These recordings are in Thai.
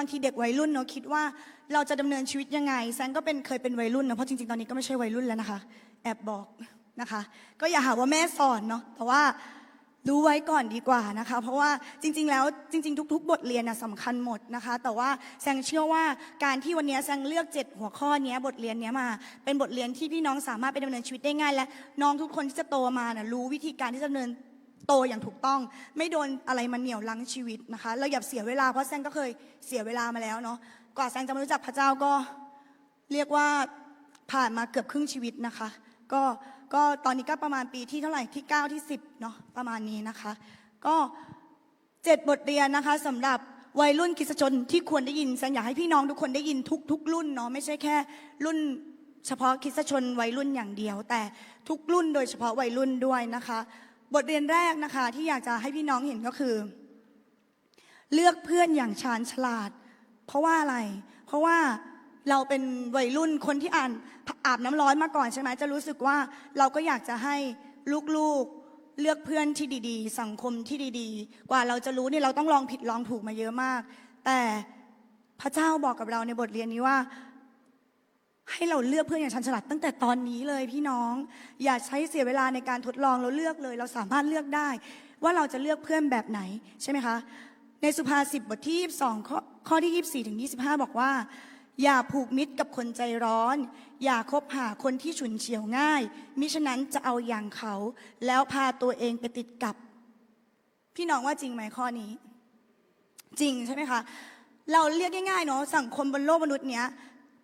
บางทีเด็กวัยรุ่นเนาะคิดว่าเราจะดำเนินชีวิตยังไงแซงก็เป็นเคยเป็นวัยรุ่นเนาะเพราะจริงๆตอนนี้ก็ไม่ใช่วัยรุ่นแล้วนะคะ แอบบอกนะคะ ก็อย่าหาว่าแม่สอนเนาะแต่ว่ารู้ไว้ก่อนดีกว่านะคะ เพราะว่าจริง ๆ แล้วจริง ๆ ทุก ๆ บทเรียนนะสำคัญหมดนะคะ แต่ว่าแซงเชื่อว่าการที่วันนี้แซงเลือกเจ็ดหัวข้อนี้บทเรียนเนี้ยมา เป็นบทเรียนที่พี่น้องสามารถไปดำเนินชีวิตได้ง่าย และน้องทุกคนที่จะโตมานะรู้วิธีการที่จะดำเนิน โตอย่างถูกต้อง ไม่โดนอะไรมันเหนี่ยวลังชีวิตนะคะเราอย่าเสียเวลาเพราะแซงก็เคยเสียเวลามาแล้วเนาะกว่าแซงจะมารู้จักพระเจ้าก็เรียกว่าผ่านมาเกือบครึ่งชีวิตนะคะ ก็ก็ตอนนี้ก็ประมาณปีที่เท่าไหร่ที่ 9 ที่ 10เนาะประมาณนี้นะคะ ก็เจ็ดบทเรียนนะคะสำหรับวัยรุ่นคิสชนที่ควรได้ยินแซงอยากให้พี่น้องทุกคนได้ยินทุกทุกรุ่นเนาะไม่ใช่แค่รุ่นเฉพาะคิสชนวัยรุ่นอย่างเดียว แต่ทุกรุ่นโดยเฉพาะวัยรุ่นด้วยนะคะ บทเรียนแรกนะคะที่อยากจะให้พี่น้องเห็นก็คือ เลือกเพื่อนอย่างชาญฉลาด เพราะว่าอะไร เพราะว่าเราเป็นวัยรุ่นคนที่อ่านอาบน้ำร้อนมาก่อนใช่ไหมจะรู้สึกว่าเราก็อยากจะให้ลูกๆเลือกเพื่อนที่ดีๆ สังคมที่ดีๆ กว่าเราจะรู้เนี่ยเราต้องลองผิดลองถูกมาเยอะมาก แต่พระเจ้าบอกกับเราในบทเรียนนี้ว่า ให้เราเลือกเพื่อนอย่างชันฉลาดตั้งแต่ตอนนี้เลยพี่น้อง อย่าใช้เสียเวลาในการทดลองเราเลือกเลย เราสามารถเลือกได้ ว่าเราจะเลือกเพื่อนแบบไหนใช่ไหมคะ ในสุภาษิตบทที่22ข้อข้อที่ 24ถึง25 บอกว่า อย่าผูกมิตรกับคนใจร้อน อย่าคบหาคนที่ฉุนเฉียวง่าย มิฉะนั้นจะเอาอย่างเขา แล้วพาตัวเองไปติดกับ พี่น้องว่าจริงไหมข้อนี้ จริงใช่ไหมคะเราเรียกง่ายๆเนาะสังคมบนโลกมนุษย์เนี้ย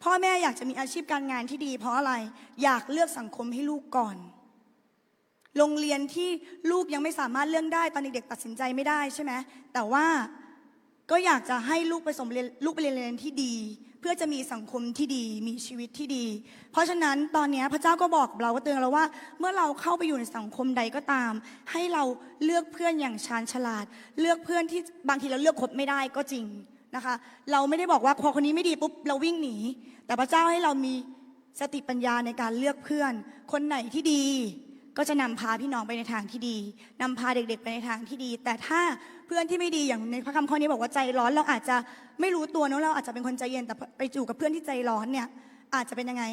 พ่อแม่อยากจะมีอาชีพการงานที่ดี เพราะอะไรอยากเลือกสังคมให้ลูกก่อน โรงเรียนที่ลูกยังไม่สามารถเลือกได้ตอนเด็กๆตัดสินใจไม่ได้ใช่ไหมแต่ว่าก็อยากจะให้ลูกไปสมเรียนลูกไปเรียนเรียนที่ดี เพื่อจะมีสังคมที่ดี มีชีวิตที่ดี เพราะฉะนั้นตอนนี้พระเจ้าก็บอกเราว่าเตือนเราว่า เมื่อเราเข้าไปอยู่ในสังคมใดก็ตาม ให้เราเลือกเพื่อนอย่างชาญฉลาด เลือกเพื่อนที่บางทีเราเลือกคบไม่ได้ก็จริง นะคะ เราไม่ได้บอกว่าพอคนนี้ไม่ดีปุ๊บเราวิ่งหนี แต่พระเจ้าให้เรามีสติปัญญาในการเลือกเพื่อน คนไหนที่ดี ก็จะนำพาพี่น้องไปในทางที่ดีนำพาเด็กๆไปในทางที่ดี แต่ถ้าเพื่อนที่ไม่ดีอย่างในพระคำข้อนี้บอกว่าใจร้อนเราอาจจะไม่รู้ตัวเนอะเราอาจจะเป็นคนใจเย็นแต่ไปอยู่กับเพื่อนที่ใจร้อนเนี่ยอาจจะเป็นยังไง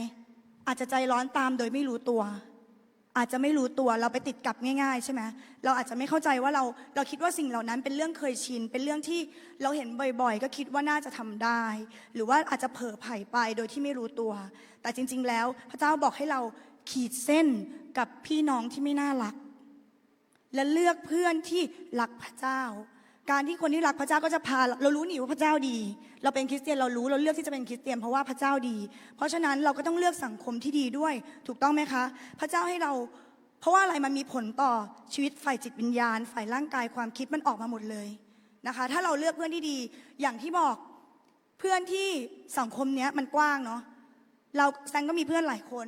อาจจะใจร้อนตามโดยไม่รู้ตัว อาจจะไม่รู้ตัวเราไปติดกับง่าย ๆ ใช่ไหมเราอาจจะไม่เข้าใจว่าเราเราคิดว่าสิ่งเหล่านั้นเป็นเรื่องเคยชิน เป็นเรื่องที่เราเห็นบ่อยๆ ก็คิดว่าน่าจะทำได้ หรือว่าอาจจะเผลอไผ่ไปโดยที่ไม่รู้ตัว แต่จริง ๆ แล้วพระเจ้าบอกให้เราขีดเส้นกับพี่น้องที่ไม่น่ารัก และเลือกเพื่อนที่รักพระเจ้า การที่คนที่รักพระเจ้าก็จะพาเรารู้นี่ว่าพระเจ้าดี เราเป็นคริสเตียนเรารู้เราเลือกที่จะเป็นคริสเตียนเพราะว่าพระเจ้าดี เพราะฉะนั้นเราก็ต้องเลือกสังคมที่ดีด้วย ถูกต้องไหมคะ พระเจ้าให้เรา เพราะว่าอะไรมันมีผลต่อชีวิตฝ่ายจิตวิญญาณ ฝ่ายร่างกายความคิดมันออกมาหมดเลยนะคะ ถ้าเราเลือกเพื่อนที่ดีอย่างที่บอกเพื่อนที่สังคมเนี้ยมันกว้างเนาะเราแซงก็มีเพื่อนหลายคน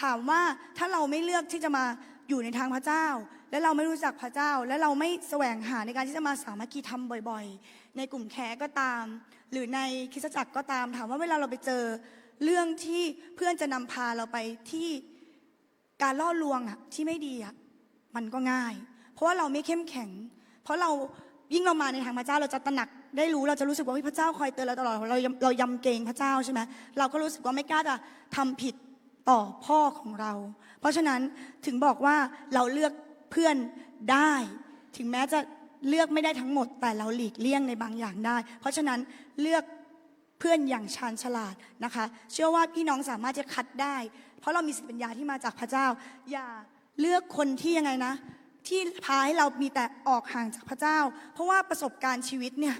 ถามว่าถ้าเราไม่เลือกที่จะมา อยู่ในทางพระเจ้า และเราไม่รู้จักพระเจ้า และเราไม่แสวงหาในการที่จะมาสามัคคีธรรมบ่อยๆ ในกลุ่มแคร์ก็ตาม หรือในคริสตจักรก็ตามถามว่าเวลาเราไปเจอเรื่องที่เพื่อนจะนำพาเราไปที่การล่อลวงอะที่ไม่ดีอะมันก็ง่าย เพราะว่าเราไม่เข้มแข็ง เพราะเรายิ่งเรามาในทางพระเจ้าเราจะตระหนักได้รู้เราจะรู้สึกว่าพระเจ้าคอยเตือนเราตลอดเราเรายำเกรงพระเจ้าใช่ไหมเราก็รู้สึกว่าไม่กล้าจะทำผิด ต่อพ่อของเรา เพราะฉะนั้นถึงบอกว่าเราเลือกเพื่อนได้ ถึงแม้จะเลือกไม่ได้ทั้งหมด แต่เราหลีกเลี่ยงในบางอย่างได้ เพราะฉะนั้นเลือกเพื่อนอย่างชาญฉลาดนะคะ เชื่อว่าพี่น้องสามารถจะคัดได้ เพราะเรามีสติปัญญาที่มาจากพระเจ้า อย่าเลือกคนที่ยังไงนะ ที่พาให้เรามีแต่ออกห่างจากพระเจ้า เพราะว่าประสบการณ์ชีวิตเนี่ย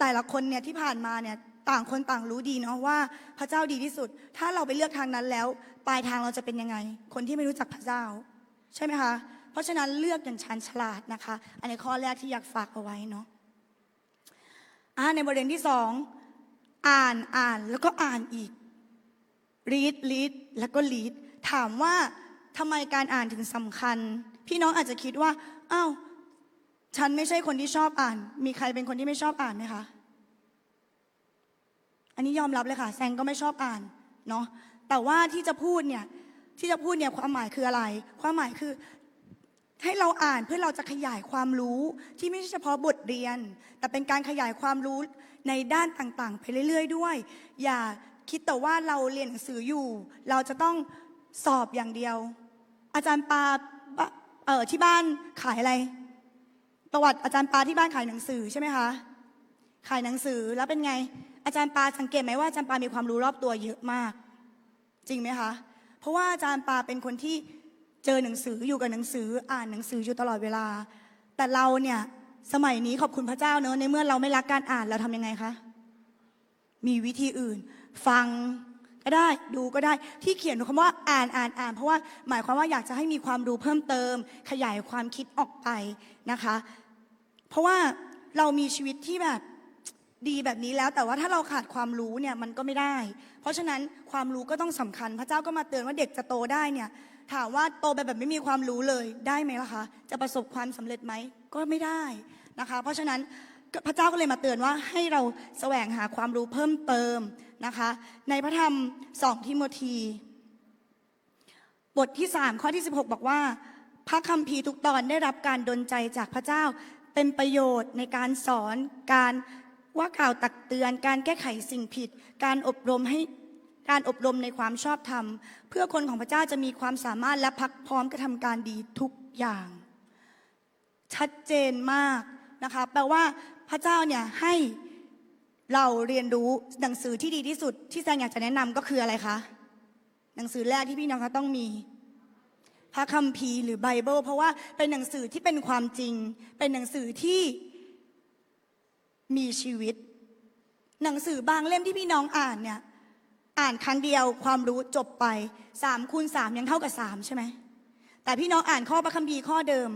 แต่ละคนเนี่ยที่ผ่านมาเนี่ยต่างคนต่างรู้ดีเนาะว่าพระเจ้าดีที่สุด ถ้าเราไปเลือกทางนั้นแล้ว ปลายทางเราจะเป็นยังไง คนที่ไม่รู้จักพระเจ้า ใช่ไหมคะ เพราะฉะนั้นเลือกอย่างชันฉลาดนะคะ อันนี้ข้อแรกที่อยากฝากเอาไว้เนาะอ่าในประเด็นที่สองอ่านอ่านแล้วก็อ่านอีก read read แล้วก็ read ถามว่าทำไมการอ่านถึงสำคัญ พี่น้องอาจจะคิดว่าอ้าวฉันไม่ใช่คนที่ชอบอ่าน มีใครเป็นคนที่ไม่ชอบอ่านไหมคะ อันนี้ยอมรับเลยค่ะ แซงก็ไม่ชอบอ่านเนาะ แต่ว่าที่จะพูดเนี่ยที่จะพูดเนี่ยความหมายคืออะไร ความหมายคือให้เราอ่านเพื่อเราจะขยายความรู้ที่ไม่ใช่เฉพาะบทเรียน แต่เป็นการขยายความรู้ในด้านต่างๆ ไปเรื่อย ๆ ด้วย อย่าคิดแต่ว่าเราเรียนหนังสืออยู่ เราจะต้องสอบอย่างเดียว อาจารย์ปาเออที่บ้านขายอะไร ประวัติอาจารย์ปาที่บ้านขายหนังสือใช่ไหมคะขายหนังสือแล้วเป็นไง อาจารย์ปาสังเกตไหมว่าอาจารย์ปามีความรู้รอบตัวเยอะมาก จริงไหมคะ เพราะว่าอาจารย์ปาเป็นคนที่เจอหนังสืออยู่กับหนังสืออ่านหนังสืออยู่ตลอดเวลา แต่เราเนี่ยสมัยนี้ขอบคุณพระเจ้าเนอะในเมื่อเราไม่รักการอ่านเราทำยังไงคะมีวิธีอื่น ฟังก็ได้ดูก็ได้ที่เขียนคำว่าอ่านอ่านอ่าน เพราะว่าหมายความว่าอยากจะให้มีความรู้เพิ่มเติม ขยายความคิดออกไปนะคะ เพราะว่าเรามีชีวิตที่แบบ ดีแบบนี้แล้วแต่ว่าถ้าเราขาดความรู้เนี่ยมันก็ไม่ได้ เพราะฉะนั้นความรู้ก็ต้องสำคัญ พระเจ้าก็มาเตือนว่าเด็กจะโตได้เนี่ยถามว่าโตไปแบบไม่มีความรู้เลยได้ไหมล่ะคะ จะประสบความสำเร็จไหมก็ไม่ได้นะคะ เพราะฉะนั้นพระเจ้าก็เลยมาเตือนว่าให้เราแสวงหาความรู้เพิ่มเติมนะคะ ในพระธรรมสองทิโมธีบทที่ 3 ข้อที่ 16 บอกว่า พระคัมภีร์ทุกตอนได้รับการดลใจจากพระเจ้าเป็นประโยชน์ในการสอนการ ว่ากล่าวตักเตือนการแก้ไขสิ่งผิด การอบรมให้การอบรมในความชอบธรรม เพื่อคนของพระเจ้าจะมีความสามารถและพักพร้อมกระทำการดีทุกอย่าง ชัดเจนมากนะคะแปลว่าพระเจ้าเนี่ยให้เราเรียนรู้หนังสือที่ดีที่สุด ที่แซงอยากจะแนะนำก็คืออะไรคะหนังสือแรกที่พี่น้องคะต้องมีพระคัมภีร์หรือไบเบิลเพราะว่าเป็นหนังสือที่เป็นความจริง เป็นหนังสือที่ มีชีวิต หนังสือบางเล่มที่พี่น้องอ่านเนี่ย อ่านครั้งเดียวความรู้จบไปสามคูณสามยังเท่ากับสามใช่ไหมแต่พี่น้องอ่านข้อพระคัมภีร์ข้อเดิม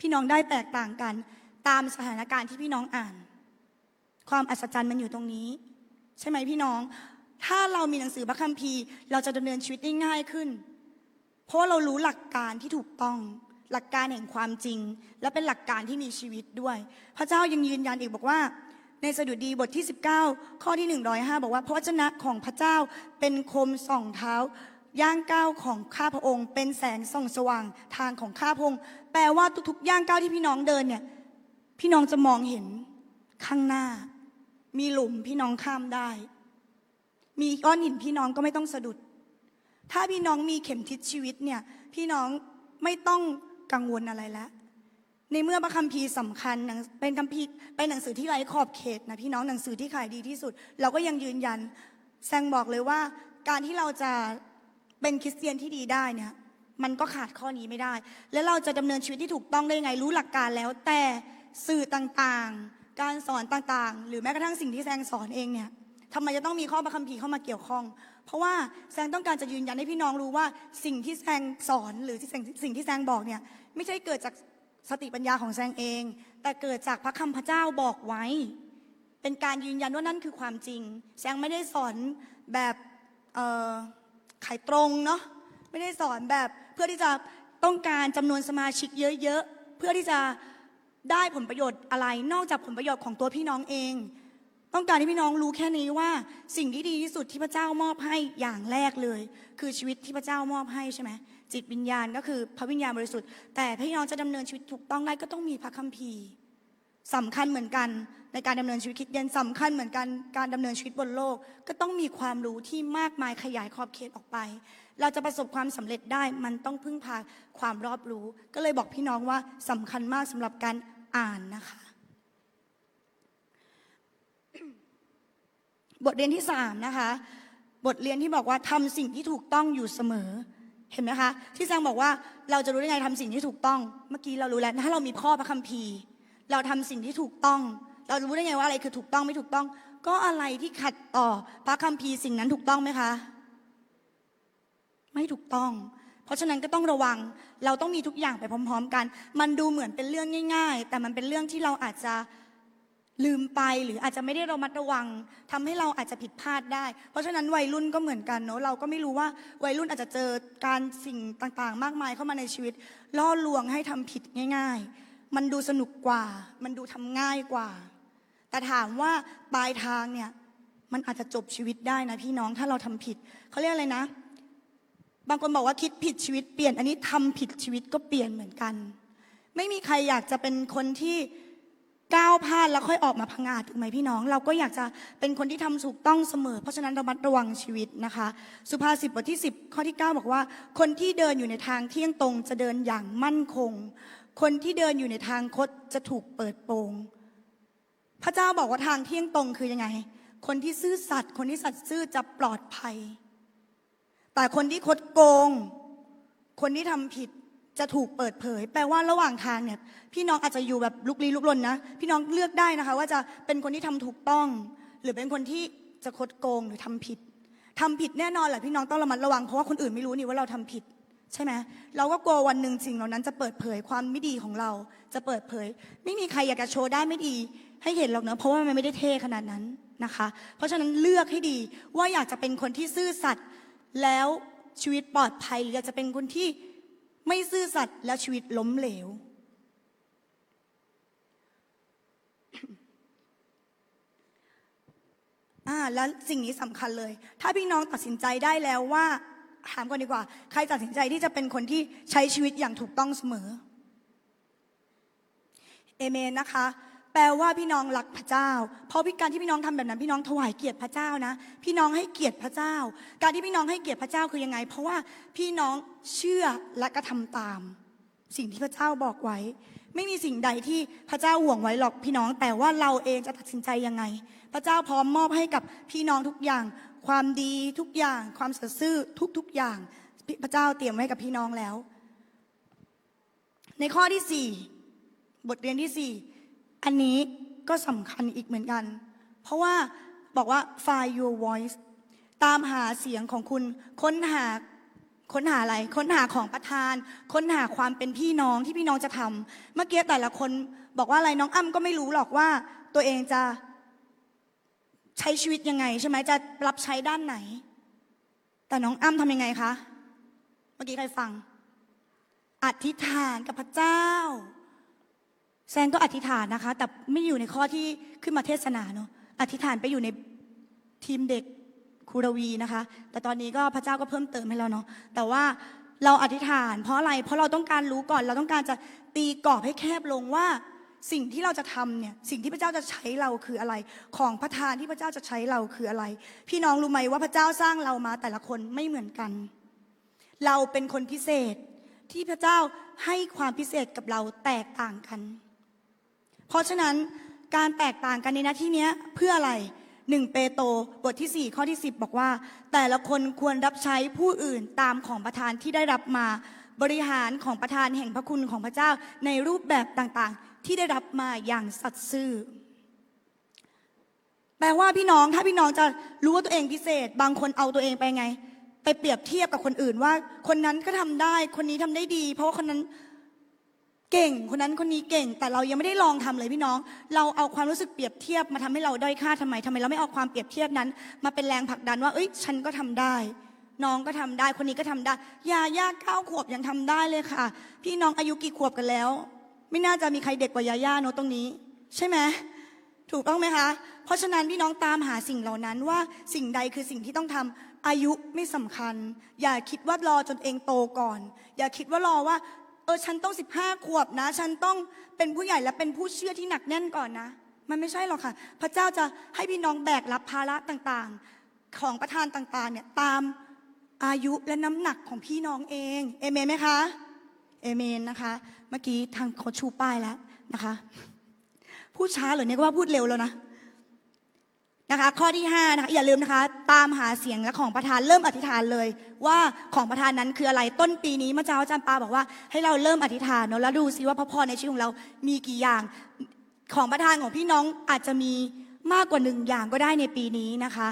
พี่น้องได้แตกต่างกัน ตามสถานการณ์ที่พี่น้องอ่าน ความอัศจรรย์มันอยู่ตรงนี้ ใช่ไหมพี่น้อง ถ้าเรามีหนังสือพระคัมภีร์ เราจะดำเนินชีวิตได้ง่ายขึ้น เพราะเรารู้หลักการที่ถูกต้อง หลักการแห่งความจริง และเป็นหลักการที่มีชีวิตด้วย พระเจ้ายังยืนยันอีกบอกว่า ในสดุดีบทที่ 19 ข้อที่ 105 บอกว่าพระวจนะของพระเจ้าเป็นคมส่องเท้า ย่างก้าวของข้าพระองค์ เป็นแสงส่องสว่างทางของข้าพระองค์ แปลว่าทุกๆ ย่างก้าวที่พี่น้องเดินเนี่ยพี่น้องจะมองเห็นข้างหน้า มีหลุมพี่น้องข้ามได้ มีก้อนหินพี่น้องก็ไม่ต้องสะดุด ถ้าพี่น้องมีเข็มทิศชีวิตเนี่ยพี่น้องไม่ต้อง กังวลอะไรแล้วในเมื่อพระคัมภีร์สำคัญเป็นคัมภีร์เป็นหนังสือที่ไร้ขอบเขตนะพี่น้องหนังสือที่ขายดีที่สุด เราก็ยังยืนยันแซงบอกเลยว่า การที่เราจะเป็นคริสเตียนที่ดีได้เนี่ย มันก็ขาดข้อนี้ไม่ได้ แล้วเราจะดำเนินชีวิตที่ถูกต้องได้ยังไงรู้หลักการแล้ว แต่สื่อต่างๆ การสอนต่างๆ หรือแม้กระทั่งสิ่งที่แซงสอนเองเนี่ยทำไมจะต้องมีข้อพระคัมภีร์เข้ามาเกี่ยวข้อง เพราะว่าแซงต้องการจะยืนยันให้พี่น้องรู้ว่าสิ่งที่แซงสอนหรือที่แซงสิ่งที่แซงบอกเนี่ยไม่ใช่เกิดจากสติปัญญาของแซงเอง แต่เกิดจากพระคำพระเจ้าบอกไว้ เป็นการยืนยันว่านั่นคือความจริง แซงไม่ได้สอนแบบเอ่อขายตรงเนาะไม่ได้สอนแบบเพื่อที่จะต้องการจำนวนสมาชิกเยอะๆเพื่อที่จะได้ผลประโยชน์อะไรนอกจากผลประโยชน์ของตัวพี่น้องเอง ต้องการให้พี่น้องรู้แค่นี้ว่าสิ่งที่ดีที่สุดที่พระเจ้ามอบให้อย่างแรกเลย คือชีวิตที่พระเจ้ามอบให้ใช่ไหมจิตวิญญาณก็คือพระวิญญาณบริสุทธิ์แต่พี่น้องจะดำเนินชีวิตถูกต้องได้ก็ต้องมีพระคัมภีร์สำคัญเหมือนกันในการดำเนินชีวิตคิดเย็นสำคัญเหมือนกันการดำเนินชีวิตบนโลก ก็ต้องมีความรู้ที่มากมายขยายขอบเขตออกไป เราจะประสบความสำเร็จได้มันต้องพึ่งพาความรอบรู้ ก็เลยบอกพี่น้องว่าสำคัญมากสำหรับการอ่านนะคะ บทเรียนที่สามนะคะ บทเรียนที่บอกว่าทำสิ่งที่ถูกต้องอยู่เสมอ เห็นไหมคะ ที่แซงบอกว่าเราจะรู้ได้ไงทำสิ่งที่ถูกต้อง เมื่อกี้เรารู้แล้ว ถ้าเรามีพ่อพระคัมภีร์ เราทำสิ่งที่ถูกต้อง เรารู้ได้ไงว่าอะไรคือถูกต้องไม่ถูกต้อง ก็อะไรที่ขัดต่อพระคัมภีร์สิ่งนั้นถูกต้องไหมคะ ไม่ถูกต้อง เพราะฉะนั้นก็ต้องระวัง เราต้องมีทุกอย่างไปพร้อม ๆ กัน มันดูเหมือนเป็นเรื่องง่าย ๆ แต่มันเป็นเรื่องที่เราอาจจะ ลืมไปหรืออาจจะไม่ได้ระมัดระวังทำให้เราอาจจะผิดพลาดได้ เพราะฉะนั้นวัยรุ่นก็เหมือนกันเนาะเราก็ไม่รู้ว่าวัยรุ่นอาจจะเจอการสิ่งต่างๆ มากมายเข้ามาในชีวิต ล่อลวงให้ทำผิดง่าย ๆ มันดูสนุกกว่า มันดูทำง่ายกว่า แต่ถามว่าปลายทางเนี่ยมันอาจจะจบชีวิตได้นะพี่น้องถ้าเราทำผิดเขาเรียกอะไรนะ บางคนบอกว่าคิดผิดชีวิตเปลี่ยน อันนี้ทำผิดชีวิตก็เปลี่ยนเหมือนกัน ไม่มีใครอยากจะเป็นคนที่ ก้าวพลาดแล้วค่อยออกมาพังอาจถูกไหมพี่น้อง เราก็อยากจะเป็นคนที่ทำถูกต้องเสมอ เพราะฉะนั้นระมัดระวังชีวิตนะคะ สุภาษิตบทที่ 10 ข้อที่ 9 บอกว่า คนที่เดินอยู่ในทางเที่ยงตรงจะเดินอย่างมั่นคง คนที่เดินอยู่ในทางคดจะถูกเปิดโปงพระเจ้าบอกว่าทางเที่ยงตรงคือยังไง คนที่ซื่อสัตย์คนที่สัตย์ซื่อจะปลอดภัย แต่คนที่คดโกง คนที่ทำผิด จะถูกเปิดเผย แปลว่าระหว่างทางเนี่ยพี่น้องอาจจะอยู่แบบลุกลี้ลุกลนนะ พี่น้องเลือกได้นะคะ ว่าจะเป็นคนที่ทำถูกต้อง หรือเป็นคนที่จะคดโกงหรือทำผิดทำผิดแน่นอนแหละพี่น้องต้องระมัดระวังเพราะว่าคนอื่นไม่รู้นี่ว่าเราทำผิดใช่ไหมเราก็กลัววันหนึ่งสิ่งเหล่านั้นจะเปิดเผยความไม่ดีของเรา จะเปิดเผย ไม่มีใครอยากจะโชว์ได้ไม่ดี ให้เห็นหรอกเนอะเพราะว่ามันไม่ได้เท่ขนาดนั้นนะคะ เพราะฉะนั้นเลือกให้ดีว่าอยากจะเป็นคนที่ซื่อสัตย์แล้วชีวิตปลอดภัยหรืออยากจะเป็นคนที่ ไม่ซื่อสัตย์แล้วชีวิตล้มเหลว อ่า แล้วสิ่งนี้สำคัญเลย ถ้าพี่น้องตัดสินใจได้แล้วว่า ถามก่อนดีกว่า ใครตัดสินใจที่จะเป็นคนที่ใช้ชีวิตอย่างถูกต้องเสมอ เอเมนนะคะ แปลว่าพี่น้องรักพระเจ้า เพราะพิการที่พี่น้องทำแบบนั้น พี่น้องถวายเกียรติพระเจ้านะ พี่น้องให้เกียรติพระเจ้า การที่พี่น้องให้เกียรติพระเจ้าคือยังไง เพราะว่าพี่น้องเชื่อและกระทำตาม สิ่งที่พระเจ้าบอกไว้ ไม่มีสิ่งใดที่พระเจ้าห่วงไว้หรอกพี่น้อง แต่ว่าเราเองจะตัดสินใจยังไง พระเจ้าพร้อมมอบให้กับพี่น้องทุกอย่าง ความดีทุกอย่าง ความสัตย์ซื่อทุกๆอย่าง พระเจ้าเตรียมไว้กับพี่น้องแล้ว ในข้อที่สี่บทเรียนที่สี่ อันนี้ก็สำคัญอีกเหมือนกัน เพราะว่าบอกว่า find your voice ตามหาเสียงของคุณ ค้นหาค้นหาอะไร ค้นหาของประธาน ค้นหาความเป็นพี่น้องที่พี่น้องจะทำเมื่อกี้แต่ละคนบอกว่าอะไรน้องอ้ำก็ไม่รู้หรอกว่าตัวเองจะใช้ชีวิตยังไง ใช่ไหมจะรับใช้ด้านไหน แต่น้องอ้ำทำยังไงคะ เมื่อกี้ใครฟัง อธิษฐานกับพระเจ้า แซนก็อธิษฐานนะคะ แต่ไม่อยู่ในข้อที่ขึ้นมาเทศนาเนาะอธิษฐานไปอยู่ในทีมเด็กคูรวีนะคะ แต่ตอนนี้ก็พระเจ้าก็เพิ่มเติมให้เราเนาะแต่ว่าเราอธิษฐาน เพราะอะไรเพราะเราต้องการรู้ก่อน เราต้องการจะตีกรอบให้แคบลงว่าสิ่งที่เราจะทำเนี่ยสิ่งที่พระเจ้าจะใช้เราคืออะไร ของประทานที่พระเจ้าจะใช้เราคืออะไร พี่น้องรู้ไหมว่าพระเจ้าสร้างเรามาแต่ละคนไม่เหมือนกัน เราเป็นคนพิเศษที่พระเจ้าให้ความพิเศษกับเราแตกต่างกัน เพราะฉะนั้นการแตกต่างกันในหน้าที่นี้เพื่ออะไรหนึ่งเปโตรบทที่ 4 ข้อที่ 10 บอกว่า แต่ละคนควรรับใช้ผู้อื่นตามของประทานที่ได้รับมาบริหารของประทานแห่งพระคุณของพระเจ้าในรูปแบบต่างๆ ที่ได้รับมาอย่างสัตย์ซื่อแปลว่าพี่น้องถ้าพี่น้องจะรู้ว่าตัวเองพิเศษ บางคนเอาตัวเองไปไง ไปเปรียบเทียบกับคนอื่นว่า คนนั้นก็ทำได้ คนนี้ทำได้ดี เพราะว่าคนนั้น เก่งคนนั้นคนนี้เก่ง แต่เรายังไม่ได้ลองทำเลยพี่น้อง เราเอาความรู้สึกเปรียบเทียบมาทำให้เราด้อยค่าทำไมทำไมเราไม่เอาความเปรียบเทียบนั้น มาเป็นแรงผลักดันว่า เอ้ย ฉันก็ทำได้ น้องก็ทำได้คนนี้ก็ทำได้ยาย่าเก้าขวบยังทำได้เลยค่ะ พี่น้องอายุกี่ขวบกันแล้ว ไม่น่าจะมีใครเด็กกว่ายาย่าเนอะตรงนี้ ใช่ไหมถูกต้องไหมคะ เพราะฉะนั้นพี่น้องตามหาสิ่งเหล่านั้นว่าสิ่งใดคือสิ่งที่ต้องทำอายุไม่สำคัญ อย่าคิดว่ารอจนเองโตก่อน อย่าคิดว่ารอว่า ออฉันต้อง 15 ขวบนะ ฉันต้องเป็นผู้ใหญ่และเป็นผู้เชื่อที่หนักแน่นก่อนนะ มันไม่ใช่หรอกค่ะ พระเจ้าจะให้พี่น้องแบกรับภาระต่างๆ ของประธานต่างๆเนี่ยตามอายุและน้ำหนักของพี่น้องเองเอเมนไหมคะเอเมนนะคะ เมื่อกี้ทางเขาชูป้ายแล้วนะคะ พูดช้าเหรอเนี่ยก็ว่าพูดเร็วแล้วนะ นะคะ ข้อที่5นะคะอย่าลืมนะคะ ตามหาเสียงและของประธานเริ่มอธิษฐานเลย ว่าของประธานนั้นคืออะไรต้นปีนี้เมื่อเช้าอาจารย์ปาบอกว่าให้เราเริ่มอธิษฐานเนาะแล้วดูซิว่าพระพรในชีวิตของเรามีกี่อย่างของประธานของพี่น้องอาจจะมีมากกว่าหนึ่งอย่างก็ได้ในปีนี้นะคะ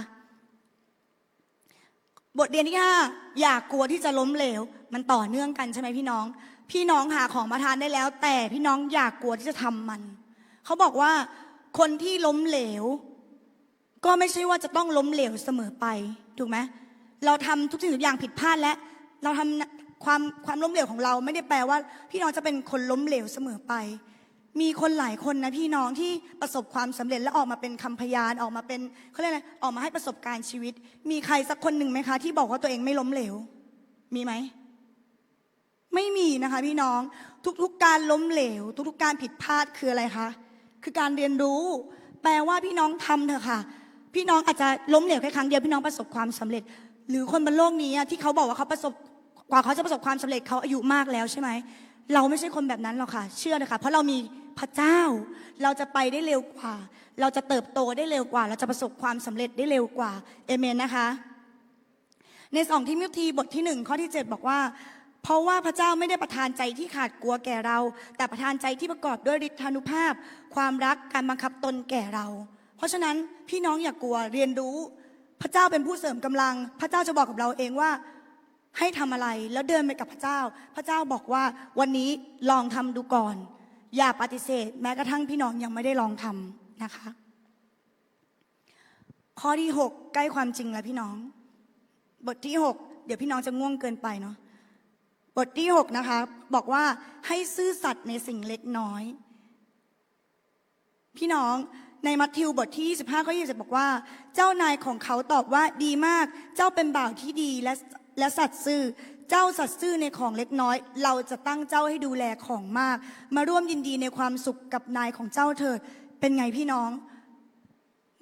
บทเรียนที่ห้าอย่ากกลัวที่จะล้มเหลว มันต่อเนื่องกันใช่ไหมพี่น้อง พี่น้องหาของประทานได้แล้ว แต่พี่น้องอย่ากลัวที่จะทำมัน เขาบอกว่าคนที่ล้มเหลว ก็ไม่ใช่ว่าจะต้องล้มเหลวเสมอไปถูกไหมเราทำทุกสิ่งทุกอย่างผิดพลาดและ เราทำความความล้มเหลวของเราไม่ได้แปลว่า พี่น้องจะเป็นคนล้มเหลวเสมอไป มีคนหลายคนนะพี่น้องที่ประสบความสำเร็จและออกมาเป็นคำพยานออกมาเป็นเขาเรียกอะไรออกมาให้ประสบการณ์ชีวิต มีใครสักคนหนึ่งไหมคะ ที่บอกว่าตัวเองไม่ล้มเหลว มีไหมไม่มีนะคะ พี่น้องทุกๆการล้มเหลว ทุกๆการผิดพลาดคืออะไรคะคือการเรียนรู้ แปลว่าพี่น้องทำเถอะค่ะ พี่น้องอาจจะล้มเหลวแค่ครั้งเดียวพี่น้องประสบความสำเร็จ หรือคนบนโลกนี้ที่เขาบอกว่าเขาประสบกว่าเขาจะประสบความสำเร็จเขาอายุมากแล้วใช่ไหมเราไม่ใช่คนแบบนั้นหรอกค่ะ เชื่อนะคะเพราะเรามีพระเจ้า เราจะไปได้เร็วกว่า เราจะเติบโตได้เร็วกว่า เราจะประสบความสำเร็จได้เร็วกว่าเอเมนนะคะ ในสองทิโมธีบทที่หนึ่งข้อที่7บอกว่า เพราะว่าพระเจ้าไม่ได้ประทานใจที่ขาดกลัวแก่เรา แต่ประทานใจที่ประกอบด้วยฤทธานุภาพ ความรักการบังคับตนแก่เรา เพราะฉะนั้นพี่น้องอย่ากลัวเรียนรู้ พระเจ้าเป็นผู้เสริมกำลัง พระเจ้าจะบอกกับเราเองว่าให้ทำอะไรแล้วเดินไปกับพระเจ้า พระเจ้าบอกว่าวันนี้ลองทำดูก่อน อย่าปฏิเสธ แม้กระทั่งพี่น้องยังไม่ได้ลองทำนะคะ ข้อที่ 6 ใกล้ความจริงแล้วพี่น้อง บทที่ 6 เดี๋ยวพี่น้องจะง่วงเกินไปเนาะบทที่ 6 นะคะ บอกว่าให้ซื่อสัตย์ในสิ่งเล็กน้อย พี่น้อง ในมัทธิวบทที่ 25 ข้อ 20 บอกว่า เจ้านายของเขาตอบว่าดีมาก เจ้าเป็นบ่าวที่ดีและและสัตย์ซื่อ เจ้าสัตย์ซื่อในของเล็กน้อย เราจะตั้งเจ้าให้ดูแลของมาก มาร่วมยินดีในความสุขกับนายของเจ้าเถิด เป็นไงพี่น้อง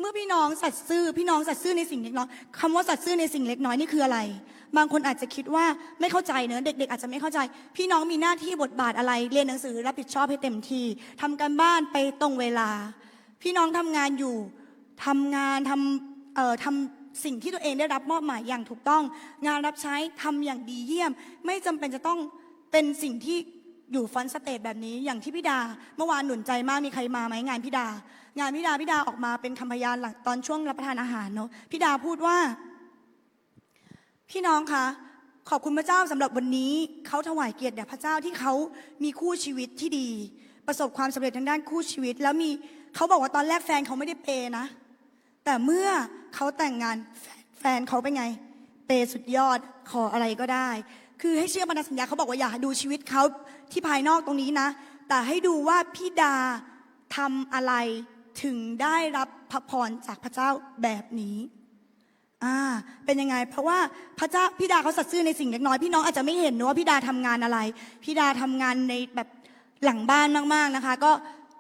เมื่อพี่น้องสัตย์ซื่อ พี่น้องสัตย์ซื่อในสิ่งเล็กน้อยคำว่าสัตย์ซื่อในสิ่งเล็กน้อยนี่คืออะไร บางคนอาจจะคิดว่าไม่เข้าใจเนอะเด็ก ๆ อาจจะไม่เข้าใจ พี่น้องมีหน้าที่บทบาทอะไร เรียนหนังสือรับผิดชอบให้เต็มที่ทำการบ้านไปตรงเวลา พี่น้องทำงานอยู่ทำงานทำเอ่อทำสิ่งที่ตัวเองได้รับมอบหมายอย่างถูกต้อง งานรับใช้ทำอย่างดีเยี่ยม ไม่จำเป็นจะต้องเป็นสิ่งที่อยู่ฟอนสเตจแบบนี้อย่างที่พี่ดา เมื่อวานหนุนใจมากมีใครมาไหมงานพี่ดา งานพี่ดาพี่ดาออกมาเป็นคำพยานหลังตอนช่วงรับประทานอาหารเนาะพี่ดาพูดว่า พี่น้องคะขอบคุณพระเจ้าสำหรับวันนี้เขาถวายเกียรติแด่พระเจ้าที่เขามีคู่ชีวิตที่ดี ประสบความสำเร็จทางด้านคู่ชีวิต แล้วมี เขาบอกว่าตอนแรกแฟนเขาไม่ได้เปย์นะ แต่เมื่อเขาแต่งงานแฟนเขาเป็นไง เปย์สุดยอดขออะไรก็ได้ คือให้เชื่อพันธสัญญาเขาบอกว่าอย่าดูชีวิตเขาที่ภายนอกตรงนี้นะ แต่ให้ดูว่าพี่ดาทำอะไรถึงได้รับพระพรจากพระเจ้าแบบนี้อ่าเป็นยังไง เพราะว่าพระเจ้าพี่ดาเขาสัตย์ซื่อในสิ่งเล็กน้อยพี่น้องอาจจะไม่เห็นนะว่าพี่ดาทำงานอะไรพี่ดาทำงานในแบบหลังบ้านมากๆนะคะ ก็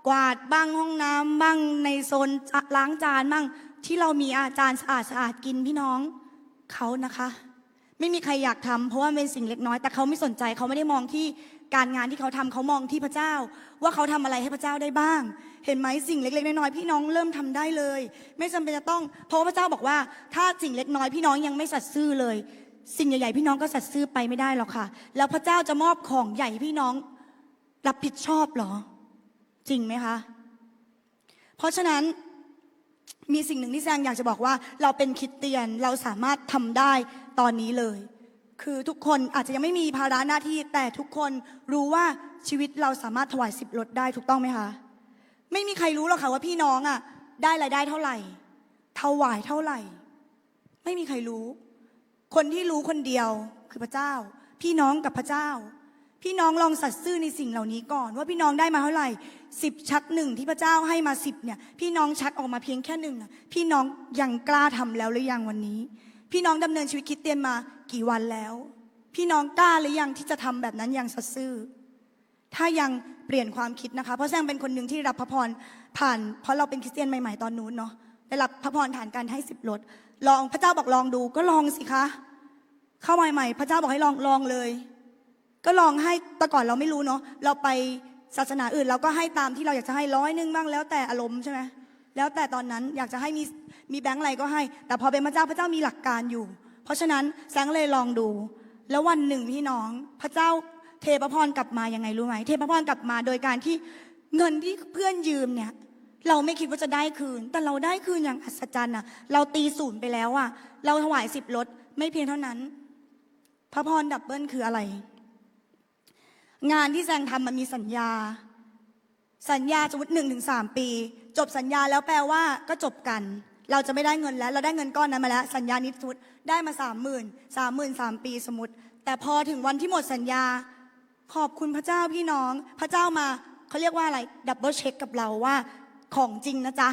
กวาดบ้างห้องน้ำบ้างในโซนล้างจานบ้างที่เรามีอาจารย์สะอาดสะอาดกินพี่น้องเขานะคะ ไม่มีใครอยากทำเพราะว่าเป็นสิ่งเล็กน้อย แต่เขาไม่สนใจเขาไม่ได้มองที่การงานที่เขาทำเขามองที่พระเจ้า ว่าเขาทำอะไรให้พระเจ้าได้บ้าง เห็นไหมสิ่งเล็กๆน้อยๆพี่น้องเริ่มทำได้เลย ไม่จำเป็นจะต้อง เพราะพระเจ้าบอกว่า ถ้าสิ่งเล็กน้อยพี่น้องยังไม่สัตย์ซื่อเลย สิ่งใหญ่ๆพี่น้องก็สัตย์ซื่อไปไม่ได้หรอกค่ะ แล้วพระเจ้าจะมอบของใหญ่พี่น้องรับผิดชอบหรอ จริงไหมคะ เพราะฉะนั้นมีสิ่งหนึ่งที่แซงอยากจะบอกว่า เราเป็นคิดเตียนเราสามารถทำได้ตอนนี้เลย คือทุกคนอาจจะยังไม่มีภาระหน้าที่แต่ทุกคนรู้ว่าชีวิตเราสามารถถวายสิบลดได้ถูกต้องไหมคะ ไม่มีใครรู้หรอกค่ะว่าพี่น้องอะ ได้รายได้เท่าไหร่ถวายเท่าไหร่ ไม่มีใครรู้ คนที่รู้คนเดียวคือพระเจ้า พี่น้องกับพระเจ้า พี่น้องลองสัตย์ซื่อในสิ่งเหล่านี้ก่อน ว่าพี่น้องได้มาเท่าไหร่ สิบชักหนึ่งที่พระเจ้าให้มาสิบเนี่ย พี่น้องชักออกมาเพียงแค่หนึ่งพี่น้องยังกล้าทำแล้วหรือยังวันนี้ พี่น้องดำเนินชีวิตคิดเตียนมากี่วันแล้ว พี่น้องกล้าหรือยังที่จะทำแบบนั้นอย่างสัตย์ซื่อ ถ้ายังเปลี่ยนความคิดนะคะ เพราะแซงเป็นคนหนึ่งที่รับพระพรผ่าน เพราะเราเป็นคริสเตียนใหม่ๆตอนนู้นเนาะได้รับพระพรฐานการให้สิบลดลองพระเจ้าบอกลองดูก็ลองสิคะเข้าใหม่ๆพระเจ้าบอกให้ลองลองเลย ก็ลองให้แต่ก่อนเราไม่รู้เนาะเราไป ศาสนาอื่นเราก็ให้ตามที่เราอยากจะให้ร้อยหนึ่งบ้างแล้วแต่อารมณ์ใช่ไหมแล้วแต่ตอนนั้นอยากจะให้มีมีแบงค์อะไรก็ให้ แต่พอเป็นพระเจ้าพระเจ้ามีหลักการอยู่ เพราะฉะนั้นแซงเลยลองดู แล้ววันหนึ่งพี่น้องพระเจ้าเทพระพรกลับมายังไงรู้ไหมเทพระพรกลับมาโดยการที่เงินที่เพื่อนยืมเนี่ยเราไม่คิดว่าจะได้คืน แต่เราได้คืนอย่างอัศจรรย์อะ เราตีศูนย์ไปแล้วอะ เราถวายสิบลดไม่เพียงเท่านั้น พระพรดับเบิลคืออะไร งานที่แซงทำมันมีสัญญา สัญญาสมมติหนึ่งถึงสามปี จบสัญญาแล้วแปลว่าก็จบกัน เราจะไม่ได้เงินแล้ว เราได้เงินก้อนนั้นมาแล้ว สัญญานี้สมมติได้มาสามหมื่นสามหมื่นสามปีสมมติ แต่พอถึงวันที่หมดสัญญา ขอบคุณพระเจ้าพี่น้อง พระเจ้ามาเขาเรียกว่าอะไรดับเบิลเช็คกับเราว่าของจริงนะจ๊ะ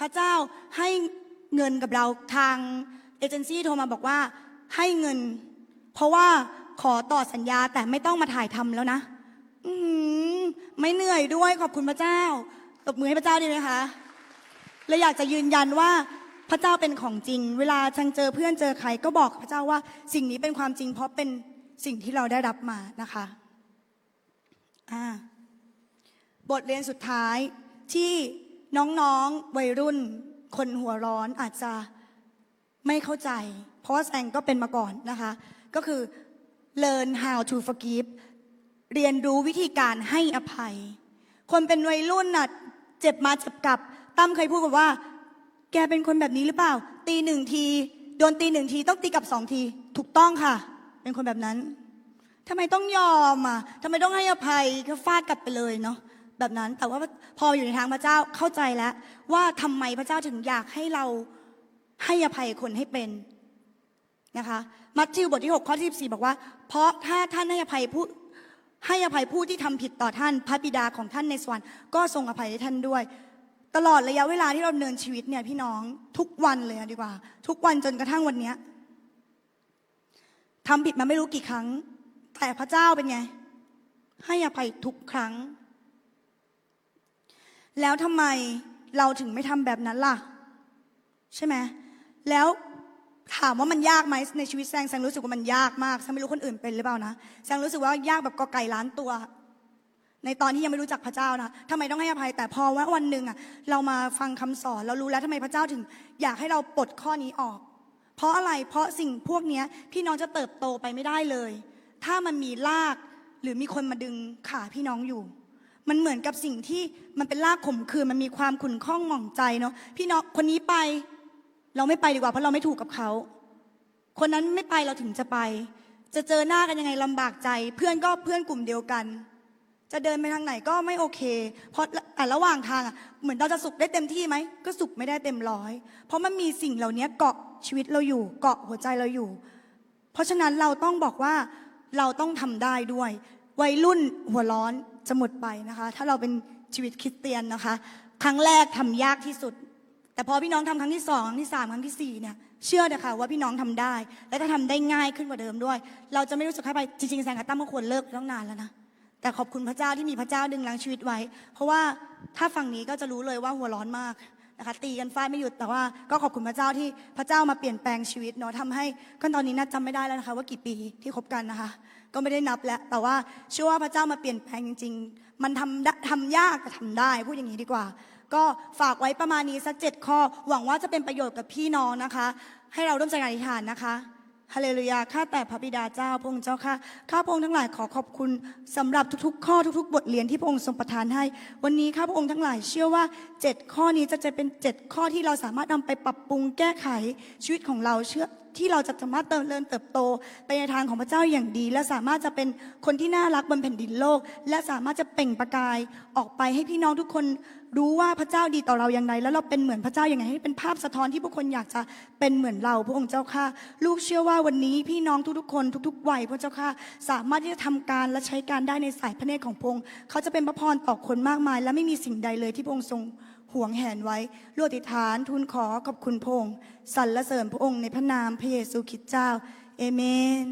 พระเจ้าให้เงินกับเราทางเอเจนซี่โทรมาบอกว่าให้เงิน เพราะว่า ขอต่อสัญญาแต่ไม่ต้องมาถ่ายทำแล้วนะ อือหือไม่เหนื่อยด้วยขอบคุณพระเจ้า ตบมือให้พระเจ้าดีไหมคะเลยอยากจะยืนยันว่าพระเจ้าเป็นของจริง เวลาชังเจอเพื่อนเจอใครก็บอกพระเจ้าว่าสิ่งนี้เป็นความจริงเพราะเป็นสิ่งที่เราได้รับมานะคะอ่าบทเรียนสุดท้ายที่น้องๆวัยรุ่น คนหัวร้อนอาจจะไม่เข้าใจ เพราะว่าแซงก็เป็นมาก่อนนะคะ ก็คือ learn how to forgive เรียนรู้วิธีการให้อภัย คนเป็นวัยรุ่นน่ะเจ็บมาเจ็บกลับ ตั้มเคยพูดกับว่า แกเป็นคนแบบนี้หรือเปล่า ตีหนึ่งทีโดนตีหนึ่งทีต้องตีกลับสองที ถูกต้องค่ะ เป็นคนแบบนั้นทำไมต้องยอมอะทำไมต้องให้อภัยก็ฟาดกลับไปเลยเนาะแบบนั้นแต่ว่าพออยู่ในทางพระเจ้าเข้าใจแล้ว ว่าทำไมพระเจ้าถึงอยากให้เราให้อภัยคนให้เป็น นะคะมัทธิวบทที่ 6 ข้อที่ 14 บอกว่า เพราะถ้าท่านให้อภัยผู้ให้อภัยผู้ที่ทำผิดต่อท่านพระบิดาของท่านในสวรรค์ก็ทรงอภัยให้ท่านด้วย ตลอดระยะเวลาที่เราเนินชีวิตเนี่ยพี่น้องทุกวันเลยดีกว่า ทุกวันจนกระทั่งวันเนี้ยทำผิดมาไม่รู้กี่ครั้ง แต่พระเจ้าเป็นไง ให้อภัยทุกครั้ง แล้วทำไมเราถึงไม่ทำแบบนั้นล่ะ ใช่ไหมแล้ว ถามว่ามันยากไหมในชีวิตแซงแซงรู้สึกว่ามันยากมากแซงไม่รู้คนอื่นเป็นหรือเปล่านะแซงรู้สึกว่ายากแบบกอไก่ล้านตัว ในตอนที่ยังไม่รู้จักพระเจ้านะทำไมต้องให้อภัย แต่พอว่าวันหนึ่งอะเรามาฟังคำสอนเรารู้แล้วทำไมพระเจ้าถึง อยากให้เราปลดข้อนี้ออก เพราะอะไรเพราะสิ่งพวกเนี้ยพี่น้องจะเติบโตไปไม่ได้เลย ถ้ามันมีลากหรือมีคนมาดึงขาพี่น้องอยู่มันเหมือนกับสิ่งที่มันเป็นลากข่มขืนมันมีความขุ่นข้องหม่องใจเนาะพี่น้องคนนี้ไป เราไม่ไปดีกว่าเพราะเราไม่ถูกกับเขา คนนั้นไม่ไปเราถึงจะไป จะเจอหน้ากันยังไงลำบากใจ เพื่อนก็เพื่อนกลุ่มเดียวกัน จะเดินไปทางไหนก็ไม่โอเค เพราะแต่ระหว่างทางอะเหมือนเราจะสุขได้เต็มที่ไหมก็สุขไม่ได้เต็มร้อย เพราะมันมีสิ่งเหล่านี้เกาะชีวิตเราอยู่ เกาะหัวใจเราอยู่ เพราะฉะนั้นเราต้องบอกว่าเราต้องทำได้ด้วย วัยรุ่นหัวร้อนจะหมดไปนะคะ ถ้าเราเป็นชีวิตคริสเตียนนะคะ ครั้งแรกทำยากที่สุด แต่พอพี่น้องทำครั้งที่สองครั้งที่สามครั้งที่สี่เนี่ยเชื่อนะคะว่าพี่น้องทำได้ และจะทำได้ง่ายขึ้นกว่าเดิมด้วย เราจะไม่รู้สึกให้ไปจริงๆแซงกับตั้มก็ควรเลิกตั้งนานแล้วนะแต่ขอบคุณพระเจ้าที่มีพระเจ้าดึงล้างชีวิตไว้ เพราะว่าถ้าฝั่งนี้ก็จะรู้เลยว่าหัวร้อนมากนะคะตีกันฟาดไม่หยุดแต่ว่าก็ขอบคุณพระเจ้าที่พระเจ้ามาเปลี่ยนแปลงชีวิตเนาะทำให้ก็ตอนนี้น่าจำไม่ได้แล้วนะคะว่ากี่ปีที่คบกันนะคะ ก็ไม่ได้นับแล้วแต่ว่าเชื่อว่าพระเจ้ามาเปลี่ยนแปลงจริง ๆ มันทำทำยากแต่ทำได้พูดอย่างนี้ดีกว่า ก็ฝากไว้ประมาณนี้สักเจ็ดข้อ หวังว่าจะเป็นประโยชน์กับพี่น้องนะคะ ให้เราร่วมใจกันอธิษฐานนะคะฮาเลลูยาข้าแต่พระบิดาเจ้าพระองค์เจ้าค่ะข้าพระองค์ทั้งหลายขอขอบคุณสำหรับทุกๆ ข้อทุก ๆ บทเรียนที่พระองค์ทรงประทานให้ วันนี้ข้าพระองค์ทั้งหลายเชื่อว่าเจ็ดข้อนี้จะจะเป็นเจ็ดข้อที่เราสามารถนำไปปรับปรุงแก้ไขชีวิตของเราเชื่อ ที่เราจะสามารถเติมเริญเติบโตไปในทางของพระเจ้าอย่างดี และสามารถจะเป็นคนที่น่ารักบนแผ่นดินโลก และสามารถจะเปล่งประกายออกไปให้พี่น้องทุกคนรู้ว่าพระเจ้าดีต่อเราอย่างไรแล้วเราเป็นเหมือนพระเจ้าอย่างไรให้เป็นภาพสะท้อนที่ผู้คนอยากจะเป็นเหมือนเราพระองค์เจ้าค่ะ ลูกเชื่อว่าวันนี้พี่น้องทุกๆ คนทุก ๆ วัยพระเจ้าค่ะ สามารถที่จะทำการและใช้การได้ในสายพระเนตรของพระองค์เขาจะเป็นพระพรต่อคนมากมาย และไม่มีสิ่งใดเลยที่พระองค์ทรงห่วงแหนไว้ลวดติฐานทูลขอขอบคุณพระองค์ สรรเสริญพระองค์ในพระนามพระเยซูคริสต์เจ้า เอเมน